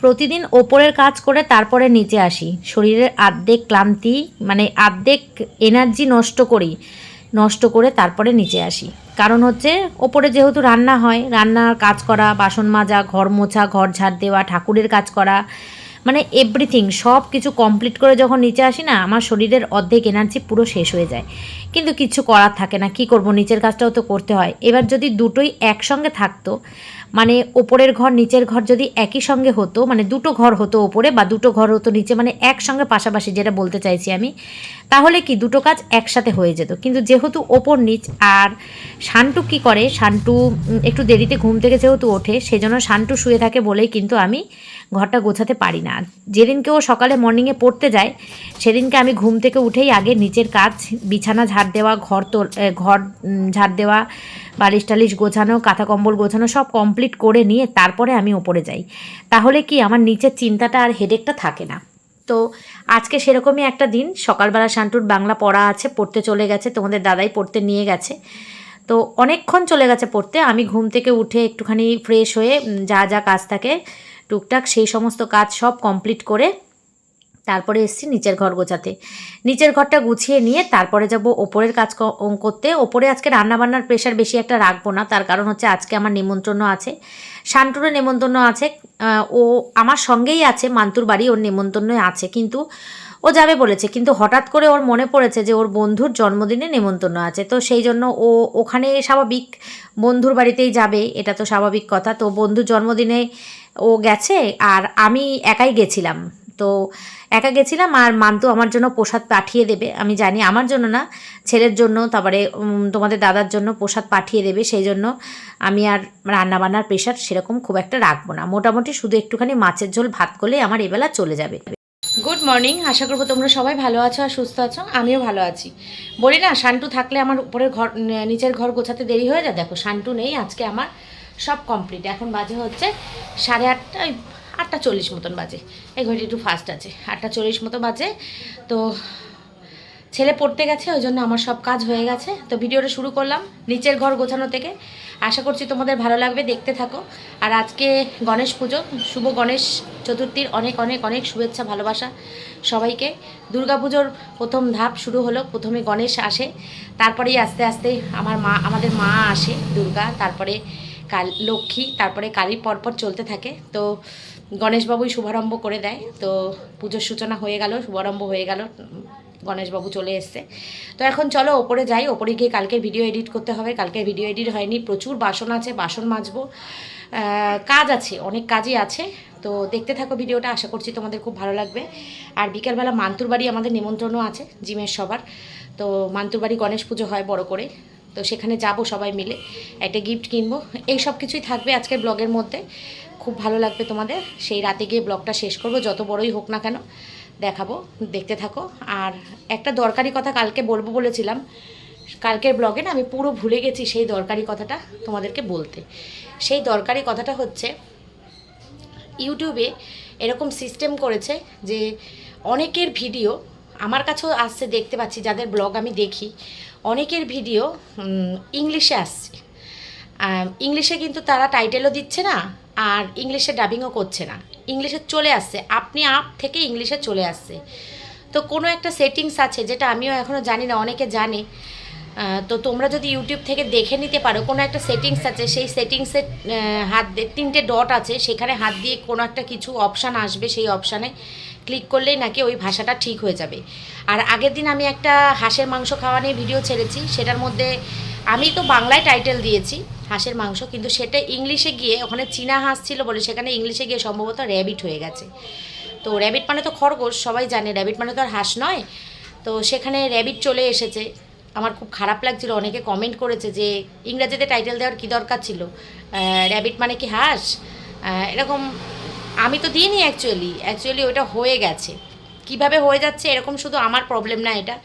প্রতিদিন ওপরের কাজ করে তারপরে নিচে আসি। শরীরের আর্ধেক ক্লান্তি মানে আর্ধেক এনার্জি নষ্ট করি, নষ্ট করে তারপরে নিচে আসি। কারণ হচ্ছে ওপরে যেহেতু রান্না হয়, রান্নার কাজ করা, বাসন মাজা, ঘর মোছা, ঘর ঝাড় দেওয়া, ঠাকুরের কাজ করা মানে এভরিথিং সব কিছু কমপ্লিট করে যখন নিচে আসি না, আমার শরীরের অর্ধেক এনার্জি পুরো শেষ হয়ে যায়। কিন্তু কিছু করার থাকে না, কি করব, নিচের কাজটাও তো করতে হয়। এবার যদি দুটোই একসঙ্গে থাকতো মানে ওপরের ঘর, নিচের ঘর যদি একই সঙ্গে হতো মানে দুটো ঘর হতো ওপরে বা দুটো ঘর হতো নিচে মানে একসঙ্গে পাশাপাশি যেটা বলতে চাইছি আমি, তাহলে কি দুটো কাজ একসাথে হয়ে যেত? কিন্তু যেহেতু ওপর নিচ, আর শান্টু কি করে? শান্টু একটু দেরিতে ঘুম থেকে যেহেতু ওঠে, সেজন্য শান্টু শুয়ে থাকে বলেই কিন্তু আমি ঘরটা গোছাতে পারি না। যেদিনকে ও সকালে মর্নিংয়ে পড়তে যায়, সেদিনকে আমি ঘুম থেকে উঠেই আগে নিচের কাজ, বিছানা ঝাড় দেওয়া, ঘর তোল ঘর ঝাড় দেওয়া বালিশ টালিশ গোছানো, কাঁথা কম্বল গোছানো সব কমপ্লিট করে নিয়ে তারপরে আমি ওপরে যাই। তাহলে কি আমার নিচের চিন্তাটা আর হেডেকটা থাকে না? তো আজকে সেরকমই একটা দিন, সকালবেলা শান্টুর বাংলা পড়া আছে, পড়তে চলে গেছে, তোমাদের দাদাই পড়তে নিয়ে গেছে। তো অনেকক্ষণ চলে গেছে পড়তে, আমি ঘুম থেকে উঠে একটুখানি ফ্রেশ হয়ে যা যা কাজ থাকে, টুকটাক সেই সমস্ত কাজ সব কমপ্লিট করে তারপরে এসেছি নিচের ঘর গোছাতে। নিচের ঘরটা গুছিয়ে নিয়ে তারপরে যাব ওপরের কাজ করতে। ওপরে আজকে রান্নাবান্নার প্রেশার বেশি একটা রাখব না, তার কারণ হচ্ছে আজকে আমার নেমন্ত্রণ আছে। শান্টুরের নেমন্তন্ন আছে। ও আমার সঙ্গেই আছে, মান্তুর বাড়ি ওর নেমন্তন্ন আছে, কিন্তু ও যাবে বলেছে, কিন্তু হঠাৎ করে ওর মনে পড়েছে যে ওর বন্ধুর জন্মদিনে নেমন্তন্ন আছে। তো সেই জন্য ও ওখানে স্বাভাবিক বন্ধুর বাড়িতেই যাবে, এটা তো স্বাভাবিক কথা। তো বন্ধুর জন্মদিনে ও গেছে, আর আমি একাই গেছিলাম। তো একা গেছিলাম আর মান্তু আমার জন্য প্রসাদ পাঠিয়ে দেবে। আমি জানি আমার জন্য না, ছেলের জন্য, তারপরে তোমাদের দাদার জন্য প্রসাদ পাঠিয়ে দেবে, সেই জন্য আমি আর রান্নাবান্নার প্রেশার সেরকম খুব একটা রাখব না। মোটামুটি শুধু একটুখানি মাছের ঝোল, ভাত করলেই আমার এবেলা চলে যাবে। গুড মর্নিং আশা করব তোমরা সবাই ভালো আছো আর সুস্থ আছো, আমিও ভালো আছি। বলি না, শান্টু থাকলে আমার উপরের ঘর নিচের ঘর গোছাতে দেরি হয়ে যায়? দেখো, শান্টু নেই, আজকে আমার সব কমপ্লিট এখন বাজে হচ্ছে সাড়ে আটটা আটটা চল্লিশ মতন বাজে। এই ঘড়ি একটু ফাস্ট আছে। আটটা চল্লিশ মতো বাজে। তো ছেলে পড়তে গেছে, ওই জন্য আমার সব কাজ হয়ে গেছে। তো ভিডিওটা শুরু করলাম নিচের ঘর গোছানো থেকে। আশা করছি তোমাদের ভালো লাগবে, দেখতে থাকো। আর আজকে গণেশ পুজো, শুভ গণেশ চতুর্থীর অনেক অনেক অনেক শুভেচ্ছা, ভালোবাসা সবাইকে। দুর্গাপুজোর প্রথম ধাপ শুরু হলো, প্রথমে গণেশ আসে। তারপরেই আস্তে আস্তে আমার মা, আমাদের মা আসে দুর্গা, তারপরে কাল, লক্ষ্মী, তারপরে কালী পরপর চলতে থাকে। তো গণেশবাবুই শুভারম্ভ করে দেয়। তো পুজোর সূচনা হয়ে গেল, শুভারম্ভ হয়ে গেল, গণেশবাবু চলে এসছে। তো এখন চলো ওপরে যাই, ওপরে গিয়ে কালকে ভিডিও এডিট করতে হবে। কালকে ভিডিও এডিট হয়নি, প্রচুর বাসন আছে, বাসন মাজবো। কাজ আছে, অনেক কাজই আছে। তো দেখতে থাকো ভিডিওটা আশা করছি তোমাদের খুব ভালো লাগবে। আর বিকালবেলা মান্তুর বাড়ি আমাদের নিমন্ত্রণও আছে, জিমের সবার। তো মান্তুর বাড়ি গণেশ পুজো হয় বড় করে। তো সেখানে যাব সবাই মিলে, একটা গিফট কিনবো। এই সব কিছুই থাকবে আজকের ব্লগের মধ্যে। খুব ভালো লাগবে তোমাদের। সেই রাতে গিয়ে ব্লগটা শেষ করব, যত বড়ই হোক না কেন। দেখাবো, দেখতে থাকো। আর একটা দরকারি কথা কালকে বলব বলেছিলাম। কালকের ব্লগে না আমি পুরো ভুলে গেছি সেই দরকারি কথাটা তোমাদেরকে বলতে। সেই দরকারি কথাটা হচ্ছে, ইউটিউবে এরকম সিস্টেম করেছে যে অনেকের ভিডিও আমার কাছেও আসছে, দেখতে পাচ্ছি, যাদের ব্লগ আমি দেখি। অনেকের ভিডিও ইংলিশে আসছে। ইংলিশে কিন্তু তারা টাইটেলও দিচ্ছে না আর ইংলিশে ডাবিংও করছে না। ইংলিশে চলে আসছে। আপনি আপ থেকে ইংলিশে চলে আসছে। তো কোনো একটা সেটিংস আছে যেটা আমিও এখনও জানি না, অনেকে জানে। তো তোমরা যদি ইউটিউব থেকে দেখে নিতে পারো, কোনো একটা সেটিংস আছে, সেই সেটিংসে হাত তিনটে ডট আছে, সেখানে হাত দিয়ে কোনো একটা কিছু অপশান আসবে, সেই অপশানে ক্লিক করলেই নাকি ওই ভাষাটা ঠিক হয়ে যাবে। আর আগের দিন আমি একটা হাঁসের মাংস খাওয়া নিয়ে ভিডিও ছেড়েছি, সেটার মধ্যে আমি তো বাংলায় টাইটেল দিয়েছি হাঁসের মাংস, কিন্তু সেটা ইংলিশে গিয়ে, ওখানে চীনা হাঁস ছিল বলে সেখানে ইংলিশে গিয়ে সম্ভবত র্যাবিট হয়ে গেছে। তো র্যাবিট মানে তো খরগোশ, সবাই জানে র্যাবিট মানে তো আর হাঁস নয়। তো সেখানে র্যাবিট চলে এসেছে। আমার খুব খারাপ লাগছিল, অনেকে কমেন্ট করেছে যে, ইংরাজিতে টাইটেল দেওয়ার কী দরকার ছিল? র্যাবিট মানে কি হাঁস? এরকম আমি তো দিইনি অ্যাকচুয়ালি অ্যাকচুয়ালি ওটা হয়ে গেছে। কীভাবে হয়ে যাচ্ছে এরকম শুধু আমার প্রবলেম না এটা।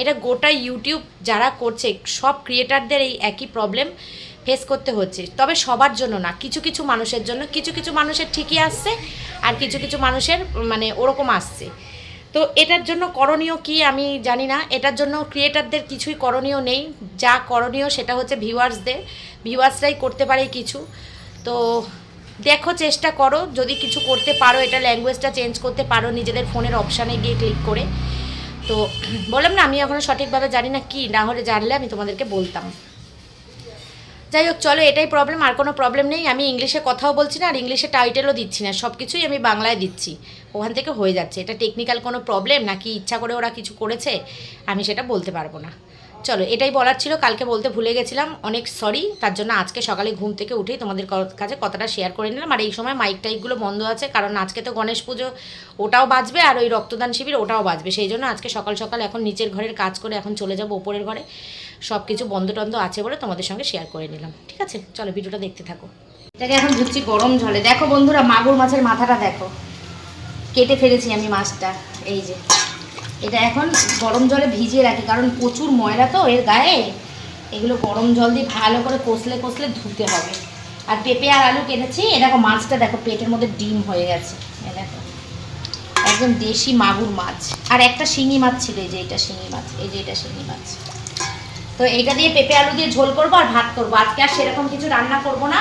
এটা গোটা ইউটিউব যারা করছে, সব ক্রিয়েটারদের এই একই প্রবলেম ফেস করতে হচ্ছে। তবে সবার জন্য না, কিছু কিছু মানুষের জন্য, কিছু কিছু মানুষের ঠিকই আসছে আর কিছু কিছু মানুষের মানে ওরকম আসছে। তো এটার জন্য করণীয় কি আমি জানি না, এটার জন্য ক্রিয়েটারদের কিছুই করণীয় নেই। যা করণীয় সেটা হচ্ছে ভিউয়ার্সদের ভিউয়ার্সরাই করতে পারে কিছু। তো দেখো, চেষ্টা করো, যদি কিছু করতে পারো, এটা ল্যাঙ্গুয়েজটা চেঞ্জ করতে পারো, নিজেদের ফোনের অপশানে গিয়ে ক্লিক করে। তো বললাম না, আমি এখনও সঠিকভাবে জানি না কি, না হলে জানলে আমি তোমাদেরকে বলতাম। যাই হোক, চলো, এটাই প্রবলেম আর কোনো প্রবলেম নেই। আমি ইংলিশে কথাও বলছি না, আর ইংলিশে টাইটেলও দিচ্ছি না। সব কিছুই আমি বাংলায় দিচ্ছি। ওখান থেকে হয়ে যাচ্ছে। এটা টেকনিক্যাল কোনো প্রবলেম নাকি ইচ্ছা করে ওরা কিছু করেছে? আমি সেটা বলতে পারব না। চলো, এটাই বলার ছিল। কালকে বলতে ভুলে গেছিলাম। অনেক সরি তার জন্য আজকে সকালে ঘুম থেকে উঠেই তোমাদের কাছে কথাটা শেয়ার করে নিলাম। আর এই সময় মাইক টাইকগুলো বন্ধ আছে, কারণ আজকে তো গণেশ পুজো, ওটাও বাজবে, আর ওই রক্তদান শিবির, ওটাও বাজবে। সেই জন্য আজকে সকাল সকাল এখন নিচের ঘরের কাজ করে এখন চলে যাব ওপরের ঘরে। সব কিছু বন্ধ টন্ধ আছে বলে তোমাদের সঙ্গে শেয়ার করে নিলাম। ঠিক আছে? চলো, ভিডিওটা দেখতে থাকো। এটাকে এখন ধুচ্ছি গরম জলে। দেখো বন্ধুরা, মাগুর মাছের মাথাটা দেখো। কেটে ফেলেছি আমি মাছটা। এই যে। এটা এখন গরম জলে ভিজিয়ে রাখি, কারণ প্রচুর ময়লা তো এর গায়ে। এগুলো গরম জল দিয়ে ভালো করে কষলে কষলে ধুতে হবে। আর পেঁপে আর আলু কেটেছি। এ দেখো মাছটা দেখো, পেটের মধ্যে ডিম হয়ে গেছে। দেখো। একদম দেশি মাগুর মাছ। আর একটা শিঙি মাছ ছিল, এই যে এটা শিঙি মাছ, এই যে এটা শিঙি মাছ। তো এইটা দিয়ে পেঁপে আলু দিয়ে ঝোল করব আর ভাত করব। আজকে আর সেরকম কিছু রান্না করব না।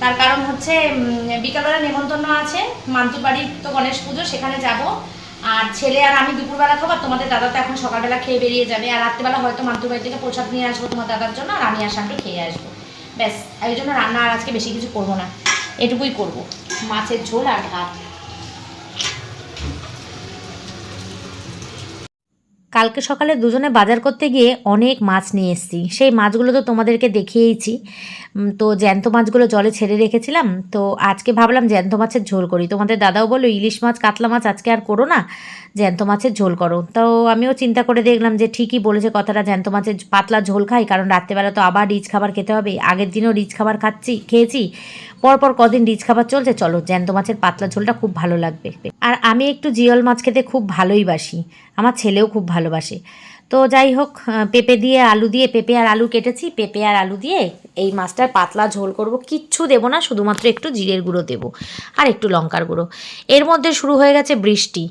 তার কারণ হচ্ছে বিকালবেলা নেমন্তন্ন আছে। মান্তুর বাড়ির তো গণেশ পুজো, সেখানে যাব। আর ছেলে আর আমি দুপুরবেলা খাব, আর তোমাদের দাদা তো এখন সকালবেলা খেয়ে বেরিয়ে যাবে। আর রাত্রিবেলা হয়তো মান্তুর বাড়ি থেকে প্রসাদ নিয়ে আসব তোমার দাদার জন্য, আর আমি আর সামনে খেয়ে আসব। ব্যাস, এই জন্য রান্না আর আজকে বেশি কিছু করব না। এটুকুই করব। মাছের ঝোল আর ভাত। কালকে সকালে দুজনে বাজার করতে গিয়ে অনেক মাছ নিয়ে এসেছি। সেই মাছগুলো তো তোমাদেরকে দেখিয়েইছি। তো জ্যান্ত মাছগুলো জলে ছেড়ে রেখেছিলাম। তো আজকে ভাবলাম জ্যান্ত মাছের ঝোল করি। তোমাদের দাদাও বলল, ইলিশ মাছ, কাতলা মাছ আজকে আর করো না, জ্যান্ত মাছের ঝোল করো। তো আমিও চিন্তা করে দেখলাম যে ঠিকই বলেছে কথাটা, জ্যান্ত মাছের পাতলা ঝোল খাই, কারণ রাত্রেবেলা তো আবার রিচ খাবার খেতে হবে। আগের দিনও রিচ খাবার খাচ্ছি, খেয়েছি। পরপর কদিন রিচ খাবার চলছে, চলো জ্যান্ত মাছের পাতলা ঝোলটা খুব ভালো লাগবে। আর আমি একটু জিয়ল মাছ খেতে খুব ভালোই বাসি। আমার ছেলেও খুব ভালোবাসে। তো যাই হোক পেঁপে দিয়ে আলু দিয়ে, পেঁপে আর আলু কেটেছি, পেঁপে আর আলু দিয়ে এই মাছটার পাতলা ঝোল করব। কিচ্ছু দেবো না, শুধুমাত্র একটু জিরের গুঁড়ো দেবো আর একটু লঙ্কার গুঁড়ো। এর মধ্যে শুরু হয়ে গেছে বৃষ্টি।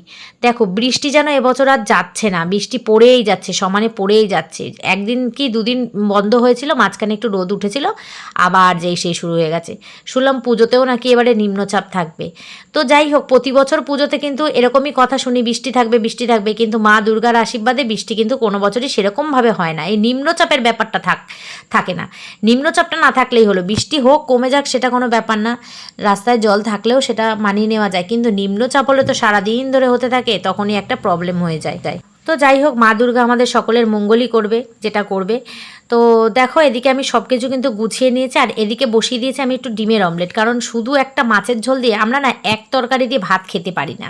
দেখো, বৃষ্টি যেন এবছর আর যাচ্ছে না, বৃষ্টি পড়েই যাচ্ছে, সমানে পড়েই যাচ্ছে। একদিন কি দুদিন বন্ধ হয়েছিল, মাঝখানে একটু রোদ উঠেছিল, আবার যেই সেই শুরু হয়ে গেছে। শুনলাম পুজোতেও নাকি এবারে নিম্নচাপ থাকবে। তো যাই হোক, প্রতি বছর পুজোতে কিন্তু এরকমই কথা শুনি, বৃষ্টি থাকবে বৃষ্টি থাকবে, কিন্তু মা দুর্গার আশীর্বাদে বৃষ্টি কিন্তু কোনো বছরই সেরকমভাবে হয় না। এই নিম্নচাপের ব্যাপারটা থাক, থাকে না। নিম্নচাপটা না থাকলেই হলো, বৃষ্টি হোক, কমে যাক, সেটা কোনো ব্যাপার না। রাস্তায় জল থাকলেও সেটা মানিয়ে নেওয়া যায়। কিন্তু নিম্নচাপ হলে তো সারাদিন ধরে হতে থাকে, তখনই একটা প্রবলেম হয়ে যায় তাই। তো যাই হোক, মা দুর্গা আমাদের সকলের মঙ্গলই করবে, যেটা করবে। তো দেখো, এদিকে আমি সব কিছু কিন্তু গুছিয়ে নিয়েছি আর এদিকে বসিয়ে দিয়েছি আমি একটু ডিমের অমলেট। কারণ শুধু একটা মাছের ঝোল দিয়ে আমরা না এক তরকারি দিয়ে ভাত খেতে পারি না।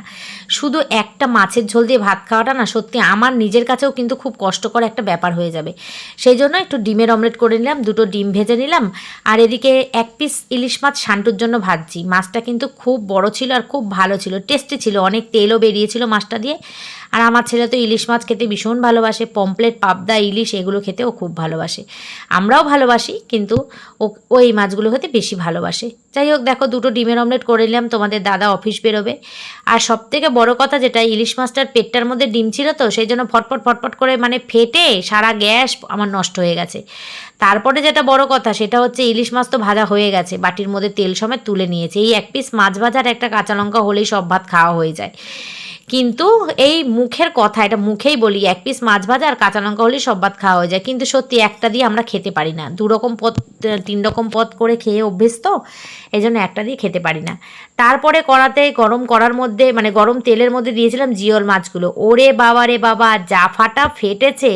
শুধু একটা মাছের ঝোল দিয়ে ভাত খাওয়াটা না সত্যি আমার নিজের কাছেও কিন্তু খুব কষ্টকর একটা ব্যাপার হয়ে যাবে। সেই জন্য একটু ডিমের অমলেট করে নিলাম, দুটো ডিম ভেজে নিলাম আর এদিকে এক পিস ইলিশ মাছ শান্টুর জন্য ভাজছি। মাছটা কিন্তু খুব বড় ছিল আর খুব ভালো ছিল, টেস্টি ছিল, অনেক তেলও বেরিয়েছিল মাছটা দিয়ে। আর আমার ছেলে তো ইলিশ মাছ খেতে ভীষণ ভালোবাসে পমপ্লেট পাবদা, ইলিশ এগুলো খেতেও খুব ভালোবাসে। আমরাও ভালোবাসি, কিন্তু ও ও এই মাছগুলো হতে বেশি ভালোবাসে। যাই হোক, দেখো, দুটো ডিমের অমলেট করে নিলাম, তোমাদের দাদা অফিস বেরোবে। আর সব থেকে বড় কথা যেটা, ইলিশ মাছটার পেটটার মধ্যে ডিম ছিল তো, সেই জন্য ফটফট ফটফট করে মানে ফেটে সারা গ্যাস আমার নষ্ট হয়ে গেছে। তারপরে যেটা বড় কথা, সেটা হচ্ছে ইলিশ মাছ তো ভাজা হয়ে গেছে, বাটির মধ্যে তেল সমেত তুলে নিয়েছে। এই এক পিস মাছ ভাজার একটা কাঁচা লঙ্কা হলেই সব ভাত খাওয়া হয়ে যায়। কিন্তু এই মুখের কথা, এটা মুখেই বলি, এক পিস মাছ ভাজা আর কাঁচা লঙ্কা হলেই সব ভাত খাওয়া হয়ে যায়। কিন্তু সত্যি একটা দিয়ে আমরা খেতে পারি না। দু রকম পদ তিন রকম পদ করে খেয়ে অভ্যেস তো এই জন্য একটা দিয়ে খেতে পারি না। তারপরে কড়াতে গরম করার মধ্যে মানে গরম তেলের মধ্যে দিয়েছিলাম জিওল মাছগুলো। ওরে বাবা রে বাবা, যা ফাটা ফেটেছে।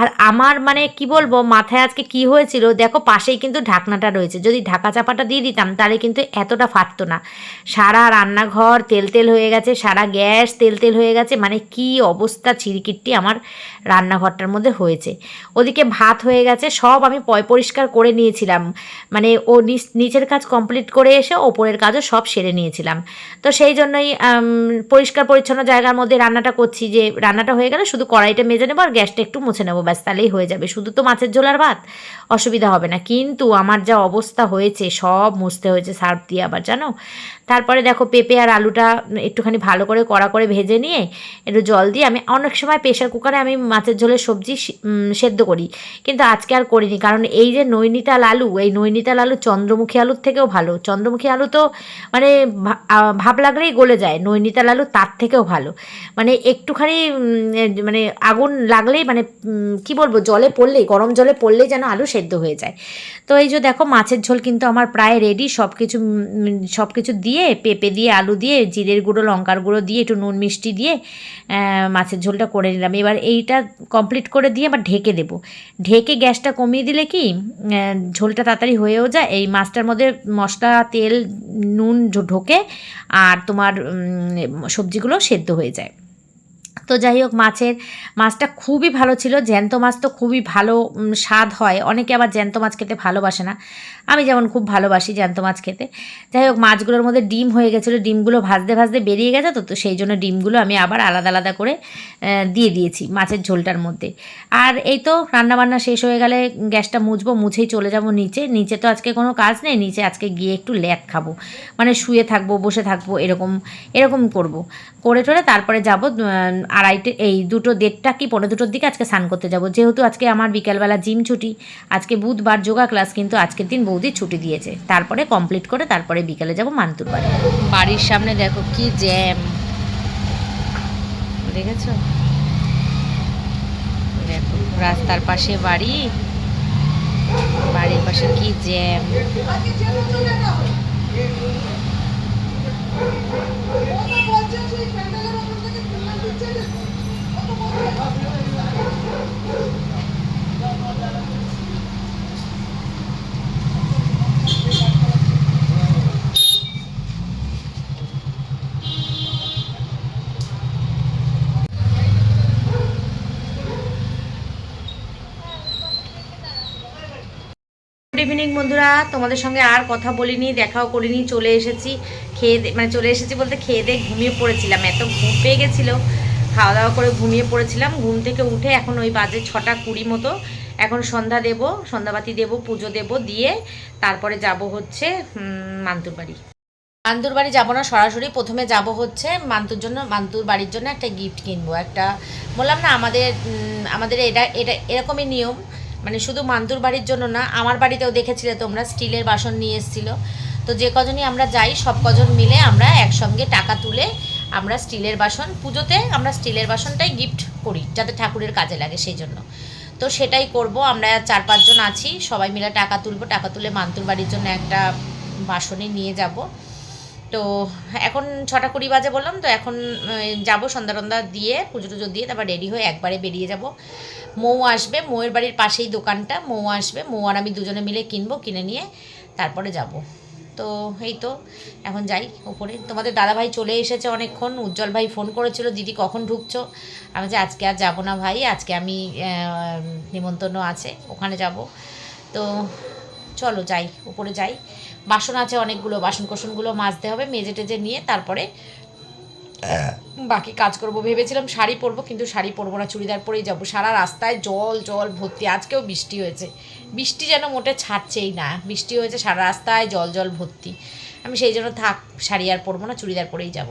আর আমার মানে কি বলব, মাথায় আজকে কি হয়েছিল, দেখো পাশেই কিন্তু ঢাকনাটা রয়েছে। যদি ঢাকা চাপাটা দিয়ে দিতাম, তাহলে কিন্তু এতটা ফাটতো না। সারা রান্নাঘর তেল তেল হয়ে গেছে, সারা গ্যাস তেল তেল হয়ে গেছে মানে কি অবস্থা চিরকিটটি আমার রান্নাঘরটার মধ্যে হয়েছে। ওদিকে ভাত হয়ে গেছে, সব আমি পয় পরিষ্কার করে নিয়েছিলাম মানে ও নিচ- নিচের কাজ কমপ্লিট করে এসে ওপরের কাজও সব সেরে নিয়েছিলাম। তো সেই জন্যই পরিষ্কার পরিচ্ছন্ন জায়গার মধ্যে রান্নাটা করছি যে রান্নাটা হয়ে গেলে শুধু কড়াইটা মেজে নেব আর গ্যাসটা একটু মুছে নেব, ব্যাস তাহলেই হয়ে যাবে। শুধু তো মাছের ঝোলার ভাত, অসুবিধা হবে না। কিন্তু আমার যা অবস্থা হয়েছে, সব মুছতে হয়েছে, সার্ফ দিয়ে আবার, জানো? তারপরে দেখো পেঁপে আর আলুটা একটুখানি ভালো করে কড়া করে ভেজে নিয়ে একটু জল দিয়ে আমি অনেক সময় প্রেশার কুকারে আমি মাছের ঝোলের সবজি সেদ্ধ করি। কিন্তু আজকে আর করিনি। কারণ এই যে নৈনিতাল আলু এই নৈনিতাল আলু চন্দ্রমুখী আলুর থেকেও ভালো। চন্দ্রমুখী আলু তো মানে ভাব লাগলেই গলে যায়, নৈনিতাল আলু তার থেকেও ভালো। মানে একটুখানি মানে আগুন লাগলেই মানে কি বলব, জলে পড়লেই, গরম জলে পড়লেই যেন আলু সেদ্ধ হয়ে যায়। তো এই যে দেখো, মাছের ঝোল কিন্তু আমার প্রায় রেডি সব কিছু সব কিছু দিয়ে, পেঁপে দিয়ে, আলু দিয়ে, জিরের গুঁড়ো, লঙ্কার গুঁড়ো দিয়ে, একটু নুন মিষ্টি দিয়ে মাছের ঝোলটা করে নিলাম। এবার এইটা কমপ্লিট করে দিয়ে আবার ঢেকে দেবো। ঢেকে গ্যাসটা কমিয়ে দিলে কি ঝোলটা তাড়াতাড়ি হয়েও যায়, এই মাছটার মধ্যে মশলা, তেল, নুন ঢোকে, আর তোমার সবজিগুলো সেদ্ধ হয়ে যায়। তো যাই হোক, মাছের মাছটা খুবই ভালো ছিল। জ্যান্ত মাছ তো খুবই ভালো স্বাদ হয়। অনেকে আবার জ্যান্ত মাছ খেতে ভালোবাসে না। আমি যেমন খুব ভালোবাসি জ্যান্ত মাছ খেতে। যাই হোক, মাছগুলোর মধ্যে ডিম হয়ে গেছিল। ডিমগুলো ভাজতে ভাজতে বেরিয়ে গেছে তো তো সেই জন্য ডিমগুলো আমি আবার আলাদা আলাদা করে দিয়ে দিয়েছি মাছের ঝোলটার মধ্যে। আর এই তো রান্নাবান্না শেষ হয়ে গেলে গ্যাসটা মুছবো, মুছেই চলে যাব নিচে। নিচে তো আজকে কোনো কাজ নেই, নিচে আজকে গিয়ে একটু ল্যাদ খাব। মানে শুয়ে থাকব, বসে থাকব, এরকম এরকম করব। করে টোরে তারপরে যাব আড়াইটে এই দুটো দেড়টা কি পনেরো দুটোর দিকে আজকে স্নান করতে যাব। যেহেতু আজকে আমার বিকালবেলা জিম ছুটি আজকে বুধবার যোগা ক্লাস কিন্তু আজকের দিন বৌদি ছুটি দিয়েছে। তারপরে কমপ্লিট করে তারপরে বিকালে যাব মান্তুর বাড়ি। বাড়ির সামনে দেখো কি জ্যাম দেখেছ? দেখো রাস্তার পাশে বাড়ি। বাড়ির পাশে কি জ্যাম ইভিনিং বন্ধুরা। তোমাদের সঙ্গে আর কথা বলিনি, দেখাও করিনি, চলে এসেছি। খেয়ে মানে চলে এসেছি বলতে খেয়ে দিয়ে ঘুমিয়ে পড়েছিলাম, এত ঘুম পেয়ে গেছিল। খাওয়া দাওয়া করে ঘুমিয়ে পড়েছিলাম। ঘুম থেকে উঠে এখন ওই বাজে ছটা কুড়ি মতো। এখন সন্ধ্যা দেব, সন্ধ্যাবাতি দেব, পুজো দেব দিয়ে তারপরে যাব হচ্ছে মান্তুর বাড়ি। মান্তুর বাড়ি যাব না সরাসরি, প্রথমে যাব হচ্ছে মান্তুর জন্য, মান্তুর বাড়ির জন্য একটা গিফট কিনবো। একটা বললাম না, আমাদের আমাদের এটা এটা এরকমই নিয়ম। মানে শুধু মান্তুর বাড়ির জন্য না, আমার বাড়িতেও দেখেছিলে তোমরা, স্টিলের বাসন নিয়ে এসেছিল। তো যে কজনই আমরা যাই, সব কজন মিলে আমরা একসঙ্গে টাকা তুলে আমরা স্টিলের বাসন, পুজোতে আমরা স্টিলের বাসনটাই গিফট করি, যাতে ঠাকুরের কাজে লাগে সেই জন্য। তো সেটাই করব, আমরা চার পাঁচজন আছি, সবাই মিলে টাকা তুলবো, টাকা তুলে মান্তুর বাড়ির জন্য একটা বাসনই নিয়ে যাব। তো এখন ছটা কুড়ি বাজে বললাম, তো এখন যাব সন্ধ্যা টন্ধা দিয়ে, পুজো টুজো দিয়ে, তারপর রেডি হয়ে একবারে বেরিয়ে যাব। মৌ আসবে, মৌয়ের বাড়ির পাশেই দোকানটা, মৌ আসবে, মৌ আর আমি দুজনে মিলে কিনবো, কিনে নিয়ে তারপরে যাব। তো এই তো, এখন যাই ওপরে। তোমাদের দাদাভাই চলে এসেছে অনেকক্ষণ, উজ্জ্বল ভাই ফোন করেছিল, দিদি কখন ঢুকছো? আমি যে আজকে আর যাব না ভাই, আজকে আমি নিমন্ত্রণ আছে, ওখানে যাব। তো চলো যাই উপরে যাই। বাসন আছে অনেকগুলো বাসন কোসনগুলো মাজতে হবে মেজে টেজে নিয়ে তারপরে বাকি কাজ করব। ভেবেছিলাম শাড়ি পরবো, কিন্তু শাড়ি পরবো না, চুড়িদার পরেই যাব। সারা রাস্তায় জল জল ভর্তি, আজকেও বৃষ্টি হয়েছে। বৃষ্টি যেন মোটে ছাড়ছেই না, বৃষ্টি হয়েছে সারা রাস্তায় জল জল ভর্তি। আমি সেই জন্য থাক, শাড়ি আর পরবো না, চুড়িদার পরেই যাব।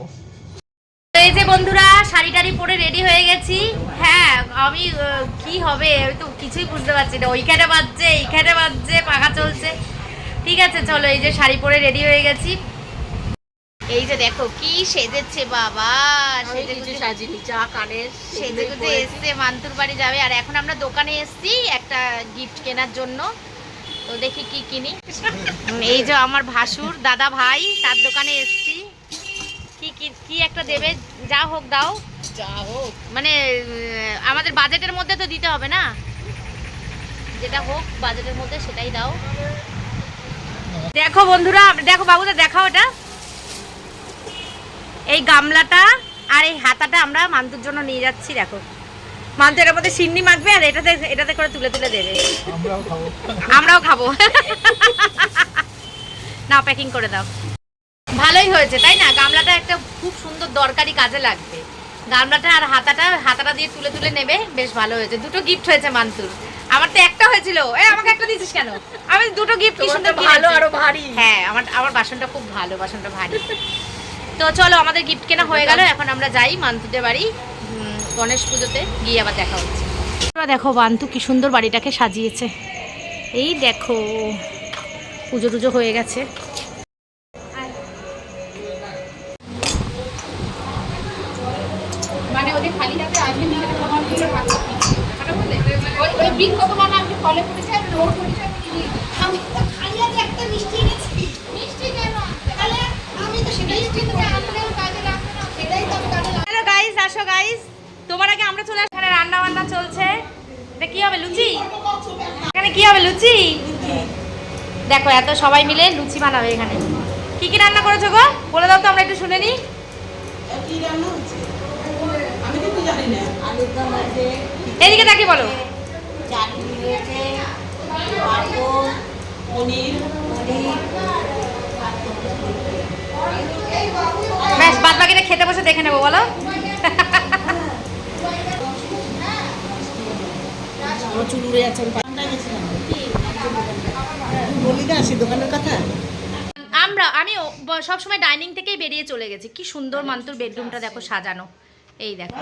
এই যে বন্ধুরা, শাড়ি টাড়ি পরে রেডি হয়ে গেছি। হ্যাঁ আমি কি হবে? আমি তো কিছুই বুঝতে পারছি না। ওইখানে বাজছে, এইখানে বাজছে, পাখা চলছে। ঠিক আছে, চলো এই যে শাড়ি পরে রেডি হয়ে গেছি। এই যে দেখো কি সেজেছে বাবা সেজে কিছু গুজে- সাজিনি চা কানের সেজে গুজে এসছে মান্তুর বাড়ি যাবে। আর এখন আমরা দোকানে এসছি একটা গিফট কেনার জন্য। তো দেখি কি কিনি। এই যে আমার ভাসুর দাদা ভাই তার দোকানে এসছি। কি কি কি একটা দেবে? যা হোক দাও। চা হোক। মানে আমাদের বাজেটের মধ্যে তো দিতে হবে না? যেটা হোক বাজেটের মধ্যে সেটাই দাও। দেখো বন্ধুরা দেখো বাবুদা দেখাও এটা। এই গামলাটা আর এই হাতাটা আমরা মান্তুর জন্য নিয়ে যাচ্ছি দেখো। মান্তু এটার মধ্যে সিন্নি মাখবে আর এটাতে এটাতে করে তুলে তুলে দেবে। আমরাও খাব। না প্যাকিং করে দাও। ভালোই হয়েছে তাই না? গামলাটা একটা খুব সুন্দর দরকারি কাজে লাগবে। গামলাটা আর হাতাটা হাতাটা দিয়ে তুলে তুলে নেবে বেশ ভালো হয়েছে। দুটো গিফট হয়েছে মান্তুর। আমার তো একটা হয়েছিল। এ আমাকে একটা দিয়েছিস কেন? আমি দুটো গিফট কি সুন্দর ভালো আরও ভারী। হ্যাঁ আমার আমার বাসনটা খুব ভালো বাসনটা ভারী। তো চলো, আমাদের গিফট কেনা হয়ে গেল, এখন আমরা যাই মান্তুদের বাড়ি। গণেশ পুজোতে গিয়ে আবার দেখা হচ্ছে। দেখো, বান্তু কি সুন্দর বাড়িটাকে সাজিয়েছে। এই দেখো, পুজো টুজো হয়ে গেছে। মানে ওদের খালি হাতে আসবে না এটা তোমার কিছু হাতে টাকাটা বলে ওই ওই বিখ্যাত মানে আমি ফলে পড়েছে আর ওর পড়েছে আমি কি আমি তো খালি হাতে একটা মিষ্টি এনেছি মিষ্টি কেন তাহলে আমি তো সেটাই মিষ্টি তুমি আনলেও কাজে লাগবে না সেটাই তো আমি কাজে লাগবে হ্যালো গাইস আসো গাইস তোমার আগে আমরা চলে আসি। রান্না বান্না চলছে। এটা কি হবে লুচি? এখানে কি হবে লুচি? দেখো এত সবাই মিলে লুচি বানাবে এখানে। কি কি রান্না করেছ গো? বলে দাও তো আমরা একটু শুনে নিই। কি রান্না হচ্ছে? আমি তো কি জানি না। আলুর দম আছে। এদিকে তাকে বলো। ব্যাস বাদ বাকিটা খেতে বসে দেখে নেব বলো। আমার চুল উড়ে যাচ্ছে আমি পান্ডা গেছিলাম। বলি না সে দোকানের কথা? আমরা আমি সবসময় ডাইনিং থেকেই বেরিয়ে চলে গেছি। কি সুন্দর মান্তুর বেডরুমটা দেখো সাজানো। এই দেখো।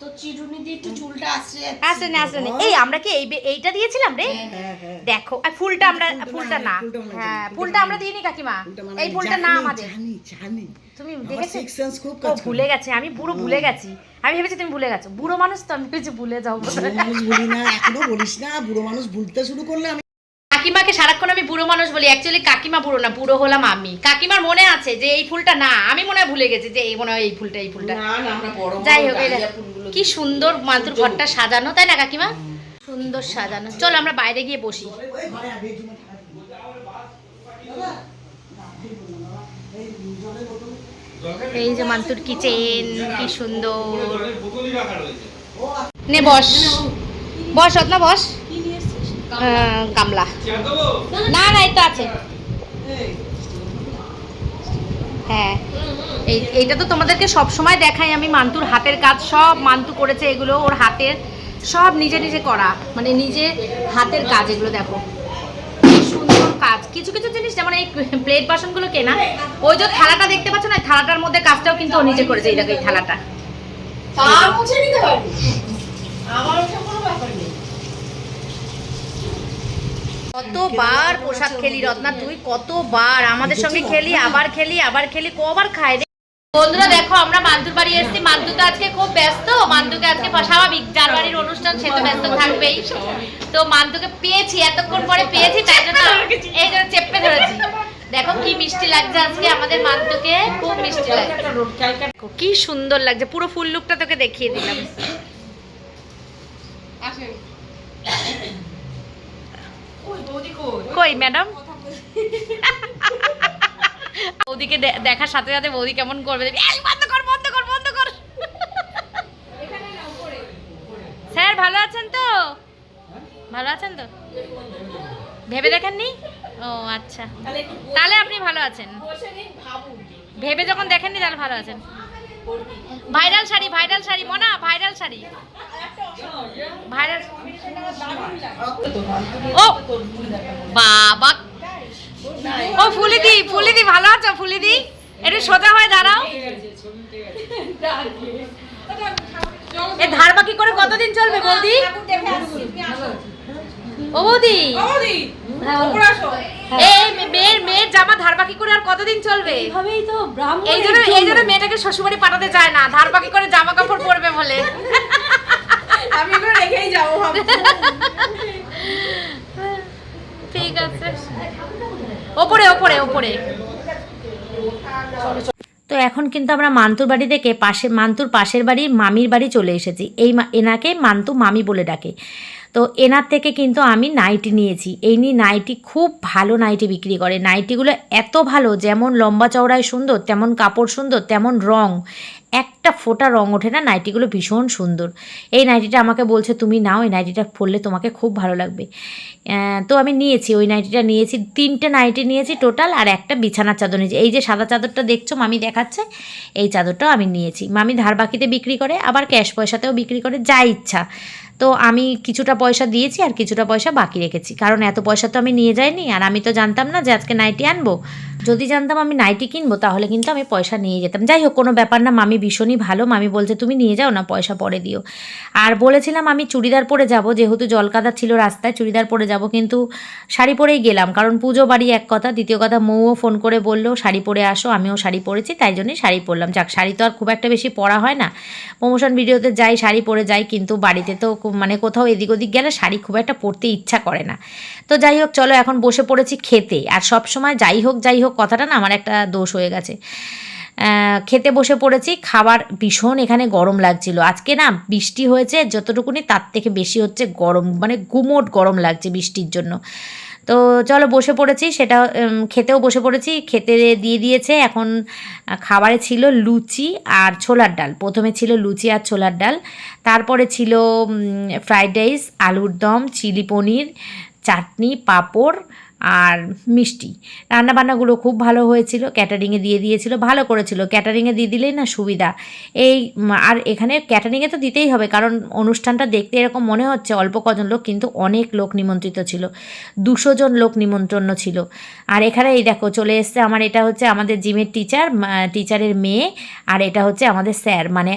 তো তো চিরুনি দিয়ে একটু চুলটা আসছে আসলে না আসলে না। এই আমরা কি এই এইটা দিয়েছিলাম রে? হ্যাঁ হ্যাঁ দেখো আর ফুলটা আমরা ফুলটা না। হ্যাঁ ফুলটা আমরা দিইনি কাকিমা। এই ফুলটা না জানি, আমাদের জানি জানি। তুমি দেখেছ? খুব কাজ ভুলে গেছে আমি পুরো ভুলে গেছি। আমি ভেবেছি তুমি ভুলে গেছো। বুড়ো মানুষ তো আমি ভেবেছি ভুলে যাও। বুড়ো মানুষ বলি না এখনও বলিস না বুড়ো মানুষ ভুলতে শুরু করলে আমি কাকিমাকে সারাক্ষণ আমি বুড়ো মানুষ বলি অ্যাকচুয়ালি কাকিমা বুড়ো না বুড়ো হলাম আমি। কাকিমার মনে আছে যে এই ফুলটা না আমি মনে হয় ভুলে গেছি যে এই মনে হয় এই ফুলটা এই ফুলটা। না না যাই হোক কি সুন্দর মাতুর ঘরটা সাজানো তাই না কাকিমা? সুন্দর সাজানো। চলো আমরা বাইরে গিয়ে বসি। এই যে মান্তুর কিচেন কি সুন্দর। নে বস। বস রত্না বস। গামলা। না না তো আছে। হ্যাঁ এই এইটা তো তোমাদেরকে সব সময় দেখাই আমি মান্তুর হাতের কাজ সব মান্তু করেছে এগুলো ওর হাতের সব নিজে নিজে করা মানে নিজে হাতের কাজ এগুলো দেখো। সুন্দর কাজ। কিছু কিছু জিনিস যেমন এই প্লেট বাসনগুলো কেনা ওই যে থালাটা দেখতে পাচ্ছ না থালাটার মধ্যে কাজটাও কিন্তু ও নিজে করেছে এই দেখো এই থালাটা। আমার ওটা কোনো ব্যাপার নেই কতবার পোশাক খেলি রত্না তুই কতবার? আমাদের সঙ্গে খেলি আবার খেলি আবার খেলি কবার খাই রে। বন্ধুরা দেখো আমরা মান্তুর বাড়ি এসেছি। মান্তু তো আজকে খুব ব্যস্ত। মান্তুকে আজকে স্বাভাবিক যার বাড়ির অনুষ্ঠান সে তো ব্যস্ত থাকবেই। তো মান্তুকে পেয়েছি এতক্ষণ পরে পেয়েছি তাই জন্য এই জন্য চেপে ধরেছি। দেখো কি মিষ্টি লাগছে আজকে আমাদের মান্তুকে। খুব মিষ্টি লাগছে। কি সুন্দর লাগছে। পুরো ফুল লুকটা তোকে দেখিয়ে দিলাম। আসেন। কই, ম্যাডাম? বৌদিকে দেখার সাথে সাথে বৌদি কেমন করবে বন্ধ কর বন্ধ কর বন্ধ কর। স্যার, ভালো আছেন তো? ভালো আছেন তো? ভেবে দেখেননি? ও আচ্ছা। তাহলে আপনি ভালো আছেন। ভেবে যখন দেখেননি, তাহলে ভালো আছেন। ভাইরাল শাড়ি ভাইরাল শাড়ি, মনা, ভাইরাল শাড়ি। ভাইরাল ও, বাবা। ও, ফুলিদি ফুলিদি, ভালো আছো, ফুলিদি? একটু সোজা হয়ে দাঁড়াও। এ, ধার বাকি করে কতদিন চলবে বৌদি? ও, বৌদি। এই মেয়ের মেয়ের জামা ধার বাকি করে আর কতদিন চলবে? এভাবেই তো ব্রাহ্মণ এই জন্য এই জন্য মেয়েটাকে শ্বশুরবাড়ি পাঠাতে চায় না। ধার বাকি করে জামা কাপড় পরবে বলে। আমি এগুলো রেখেই যাব ঠিক আছে। ওপরে ওপরে ওপরে। তো এখন কিন্তু আমরা মান্তুর বাড়ি থেকে পাশে মান্তুর পাশের বাড়ি মামির বাড়ি চলে এসেছি। এই মা- এনাকে মান্তু মামি বলে ডাকে। তো এনার থেকে কিন্তু আমি নাইটি নিয়েছি। এই নিয়ে নাইটি খুব ভালো নাইটি বিক্রি করে। নাইটিগুলো এত ভালো, যেমন লম্বা চওড়ায় সুন্দর, তেমন কাপড় সুন্দর, তেমন রং। একটা ফোটা রং ওঠে না, নাইটিগুলো ভীষণ সুন্দর। এই নাইটিটা আমাকে বলছে, তুমি নাও, এই নাইটিটা পরলে তোমাকে খুব ভালো লাগবে। তো আমি নিয়েছি, ওই নাইটিটা নিয়েছি, তিনটে নাইটি নিয়েছি টোটাল, আর একটা বিছানার চাদর নিয়েছি। এই যে সাদা চাদরটা দেখছ, মামি দেখাচ্ছে, এই চাদরটাও আমি নিয়েছি। মামি ধার বাকিতে বিক্রি করে, আবার ক্যাশ পয়সাতেও বিক্রি করে, যা ইচ্ছা। তো আমি কিছুটা পয়সা দিয়েছি আর কিছুটা পয়সা বাকি রেখেছি। কারণ এত পয়সা তো আমি নিয়ে যাইনি আর আমি তো জানতাম না যে আজকে নাইটি আনব। যদি জানতাম আমি নাইটি কিনবো, তাহলে কিন্তু আমি পয়সা নিয়ে যেতাম। যাই হোক, কোনো ব্যাপার না, মামি ভীষণই ভালো। মামি বলছে, তুমি নিয়ে যাও না, পয়সা পরে দিও। আর বলেছিলাম, আমি চুড়িদার পরে যাব, যেহেতু জলকাদা ছিল রাস্তায়, চুড়িদার পরে যাব। কিন্তু শাড়ি পরেই গেলাম, কারণ পুজো বাড়ি এক কথা, দ্বিতীয় কথা মৌও ফোন করে বলল, শাড়ি পরে আসো, আমিও শাড়ি পরেছি, তাই জন্যই শাড়ি পরলাম। যাক, শাড়ি তো আর খুব একটা বেশি পরা হয় না। প্রমোশন ভিডিওতে যাই, শাড়ি পরে যাই, কিন্তু বাড়িতে তো মানে কোথাও এদিক ওদিক গেলে শাড়ি খুব একটা পরতে ইচ্ছা করে না। তো যাই হোক, চলো এখন বসে পড়েছি খেতে। আর সব সময় যাই হোক যাই হোক কথাটা না আমার একটা দোষ হয়ে গেছে। খেতে বসে পড়েছি, খাবার ভীষণ এখানে গরম লাগছিল। আজকে না বৃষ্টি হয়েছে, যতটুকুনি তার থেকে বেশি হচ্ছে গরম মানে গুমোট গরম লাগছে বৃষ্টির জন্য। তো চলো বসে পড়েছি, সেটা খেতেও বসে পড়েছি, খেতে দিয়ে দিয়েছে। এখন খাবারে ছিল লুচি আর ছোলার ডাল। প্রথমে ছিল লুচি আর ছোলার ডাল। তারপরে ছিল ফ্রাইড রাইস, আলুর দম, চিলি পনির, চাটনি, পাঁপড় আর মিষ্টি। রান্নাবান্নাগুলো খুব ভালো হয়েছিল ক্যাটারিংয়ে দিয়ে দিয়েছিল, ভালো করেছিল। ক্যাটারিংয়ে দিয়ে দিলেই না সুবিধা। এই আর এখানে ক্যাটারিংয়ে তো দিতেই হবে, কারণ অনুষ্ঠানটা দেখতে এরকম মনে হচ্ছে অল্প কজন লোক, কিন্তু অনেক লোক নিমন্ত্রিত ছিল। দুশো জন লোক নিমন্ত্রণ ছিল। আর এখানে এই দেখো, চলে এসছে আমার, এটা হচ্ছে আমাদের জিমের টিচার টিচারের মেয়ে, আর এটা হচ্ছে আমাদের স্যার মানে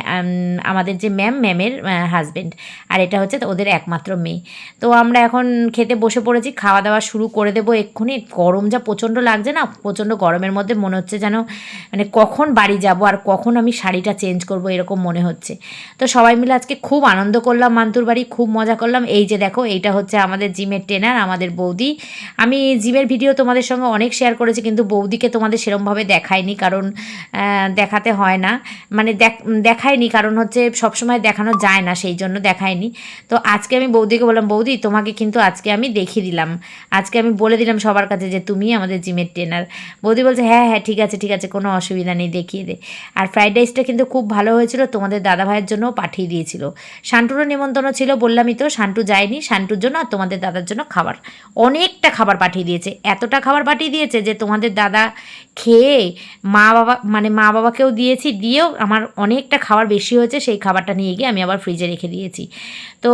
আমাদের যে ম্যাম ম্যামের হাজবেন্ড আর এটা হচ্ছে ওদের একমাত্র মেয়ে। তো আমরা এখন খেতে বসে পড়েছি খাওয়া দাওয়া শুরু করে দেবো। এক্ষুনি, গরম যা প্রচণ্ড লাগছে না, প্রচণ্ড গরমের মধ্যে মনে হচ্ছে যেন মানে কখন বাড়ি যাব আর কখন আমি শাড়িটা চেঞ্জ করব এরকম মনে হচ্ছে। তো সবাই মিলে আজকে খুব আনন্দ করলাম, মান্তুর বাড়ি খুব মজা করলাম। এই যে দেখো, এইটা হচ্ছে আমাদের জিমের ট্রেনার আমাদের বৌদি। আমি জিমের ভিডিও তোমাদের সঙ্গে অনেক শেয়ার করেছি, কিন্তু বৌদিকে তোমাদের সেরমভাবে দেখায়নি কারণ দেখাতে হয় না। মানে দেখ- দেখাইনি, কারণ হচ্ছে সবসময় দেখানো যায় না, সেই জন্য দেখায়নি তো আজকে আমি বৌদিকে বললাম, বৌদি, তোমাকে কিন্তু আজকে আমি দেখিয়ে দিলাম। আজকে আমি বলে দিলাম সবার কাছে যে তুমি আমাদের জিমের ট্রেনার বৌদি বলছে হ্যাঁ হ্যাঁ ঠিক আছে ঠিক আছে, কোনো অসুবিধা নেই, দেখিয়ে দে। আর ফ্রাইড রাইসটা কিন্তু খুব ভালো হয়েছিল, তোমাদের দাদা ভাইয়ের জন্য পাঠিয়ে দিয়েছিল। শান্টুরও নিমন্ত্রণ ছিল, বললামই তো, শান্টু যায়নি, শান্টুর জন্য আর তোমাদের দাদার জন্য খাবার। অনেকটা খাবার পাঠিয়ে দিয়েছে, এতটা খাবার পাঠিয়ে দিয়েছে যে তোমাদের দাদা খেয়ে মা বাবা মানে মা বাবাকেও দিয়েছি, দিয়েও আমার অনেকটা খাবার বেশি হয়েছে, সেই খাবারটা নিয়ে গিয়ে আমি আবার ফ্রিজে রেখে দিয়েছি। তো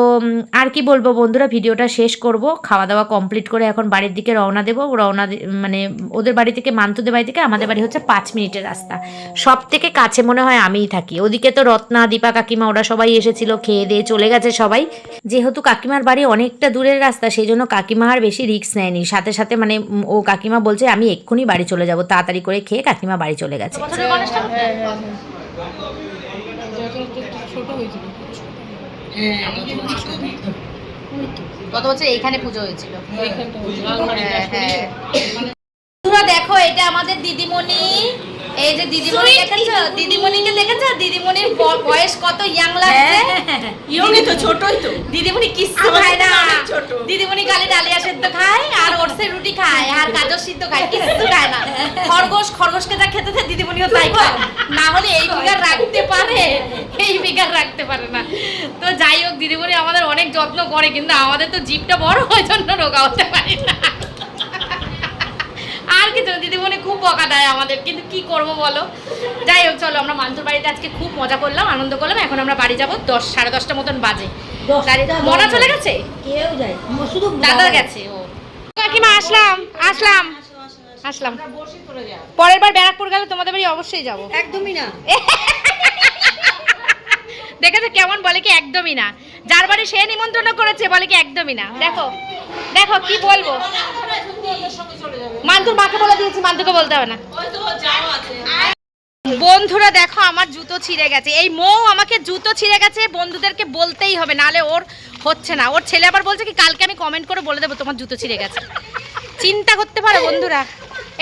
আর কি বলব বন্ধুরা, ভিডিওটা শেষ করব। খাওয়া দাওয়া কমপ্লিট করে এখন বাড়ির দিকে রওনা দেবো। রওনা মানে ওদের বাড়ি থেকে, মান্তুদের বাড়ি থেকে আমাদের বাড়ি হচ্ছে পাঁচ মিনিটের রাস্তা। সব থেকে কাছে মনে হয় আমিই থাকি। ওদিকে তো রত্না, দীপা কাকিমা, ওরা সবাই এসেছিল, খেয়ে দিয়ে চলে গেছে সবাই। যেহেতু কাকিমার বাড়ি অনেকটা দূরের রাস্তা, সেই জন্য কাকিমা আর বেশি রিস্ক নেয়নি। সাথে সাথে মানে ও কাকিমা বলছে, আমি এক্ষুনি বাড়ি চলে যাব, তাড়াতাড়ি করে খেয়ে কাকিমা বাড়ি চলে গেছে। গত বছর এইখানে পুজো হয়েছিল। এইখানটা হয়েছিল আলমারিটা হ্যাঁ। তোমরা দেখো এটা আমাদের দিদিমণি। এই যে দিদিমণি দেখেছ? দিদিমণিকে দেখেছ? দিদিমণির বয়স কত? ইয়াং লাগছে ইয়ংই তো ছোটই তো। দিদিমণি কিচ্ছু খায় না ছোট। দিদিমণি খালি ডালিয়া সেদ্ধ খায় আর ওটসের রুটি খায় আর গাজর সিদ্ধ খায় কিচ্ছু খায় না। খরগোশ খরগোশকে যা খেতে দেয় দিদিমণিও তাই খায়। না হলে এই ফিগার রাখতে পারে এই ফিগার রাখতে পারে না। তো যাই হোক দিদিমণি আমাদের অনেক যত্ন করে কিন্তু আমাদের তো জিপটা বড় ওই জন্য রোগা হতে পারে না। আর কিছু না, দিদিমণি খুব বকা দেয় আমাদের কিন্তু কি করব বলো? যাই হোক চলো আমরা মান্তুর বাড়িতে আজকে খুব মজা করলাম আনন্দ করলাম এখন আমরা বাড়ি যাব দশ সাড়ে দশটা মতন বাজে। মনা চলে গেছে? কেউ যায় শুধু দাদা গেছে ও। কাকিমা আসলাম আসলাম। আসলাম। পরের বার ব্যারাকপুর গেলে তোমাদের বাড়ি অবশ্যই যাব। একদমই না। দেখেছ কেমন বলে কি? একদমই না। যার বাড়ি সে নিমন্ত্রণ করেছে বলে কি একদমই না। দেখো। দেখো কি বলব? মান্তুর মাকে বলে দিয়েছি মান্তুকে বলতে হবে না। বন্ধুরা দেখো আমার জুতো ছিঁড়ে গেছে। এই মৌ আমাকে জুতো ছিঁড়ে গেছে বন্ধুদেরকে বলতেই হবে নালে ওর হচ্ছে না। ওর ছেলে আবার বলছে কি কালকে আমি কমেন্ট করে বলে দেবো তোমার জুতো ছিঁড়ে গেছে। চিন্তা করতে পারো বন্ধুরা।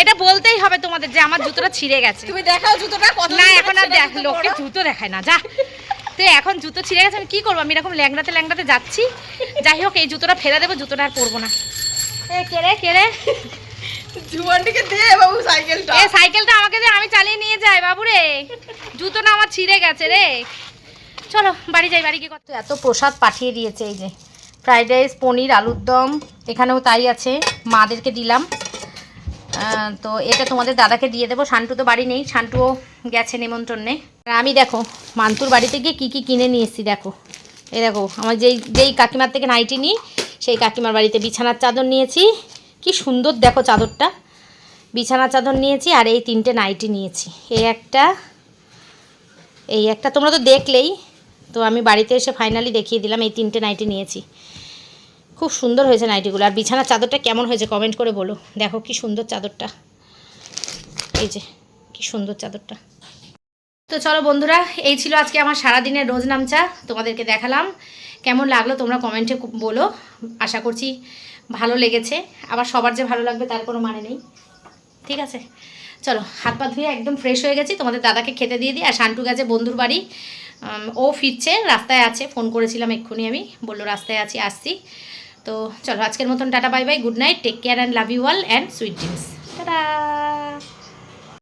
এটা বলতেই হবে তোমাদের যে আমার জুতোটা ছিঁড়ে গেছে। তুমি দেখাও জুতোটা না এখন আর দেখ লোককে জুতো দেখায় না যা। তো এখন জুতো ছিঁড়ে গেছে আমি কি করব? আমি এরকম ল্যাংড়াতে ল্যাংড়াতে যাচ্ছি। যাই হোক এই জুতোটা ফেলে দেবো জুতোটা আর পরবো না। এ কেড়ে কেড়ে জুয়ানটিকে দে বাবু সাইকেলটা। এ সাইকেলটা আমাকে যে আমি চালিয়ে নিয়ে যাই বাবু রে জুতোটা আমার ছিঁড়ে গেছে রে। চলো বাড়ি যাই বাড়ি গিয়ে কত এত প্রসাদ পাঠিয়ে দিয়েছে এই যে ফ্রাইড রাইস পনির আলুর দম এখানেও তাই আছে মাদেরকে দিলাম। তো এটা তোমাদের দাদাকে দিয়ে দেবো শান্টু তো বাড়ি নেই শান্টুও গেছে নিমন্ত্রণে আর আমি দেখো, মান্তুর বাড়িতে গিয়ে কী কী কিনে নিয়ে দেখো। এই দেখো, আমার যেই যেই কাকিমার থেকে নাইটি নিই, সেই কাকিমার বাড়িতে বিছানার চাদর নিয়েছি। কি সুন্দর দেখো চাদরটা। বিছানা চাদর নিয়েছি আর এই তিনটে নাইটি নিয়েছি। এই একটা এই একটা তোমরা তো দেখলেই। তো আমি বাড়িতে এসে ফাইনালি দেখিয়ে দিলাম, এই তিনটে নাইটি নিয়েছি। খুব সুন্দর হয়েছে নাইটিগুলো। আর বিছানার চাদরটা কেমন হয়েছে কমেন্ট করে বলো। দেখো কি সুন্দর চাদরটা। এই যে, কি সুন্দর চাদরটা। তো চলো বন্ধুরা, এই ছিল আজকে আমার সারাদিনের রোজ নামচা, তোমাদেরকে দেখালাম। কেমন লাগল তোমরা কমেন্টে বলো, আশা করছি ভালো লেগেছে। আবার সবার যে ভালো লাগবে তার কোনো মানে নেই। ঠিক আছে? চলো, হাত পা ধুয়ে একদম ফ্রেশ হয়ে গেছি। তোমাদের দাদাকে খেতে দিয়ে দিই। আর শান্টু গেছে বন্ধুর বাড়ি। ও ফিরছে, রাস্তায় আছে। ফোন করেছিলাম এক্ষুনি আমি। বলল, রাস্তায় আছি, আসছি। তো চলো, আজকের মতন tata, bye bye. Good night. Take care and love you all and sweet dreams tata!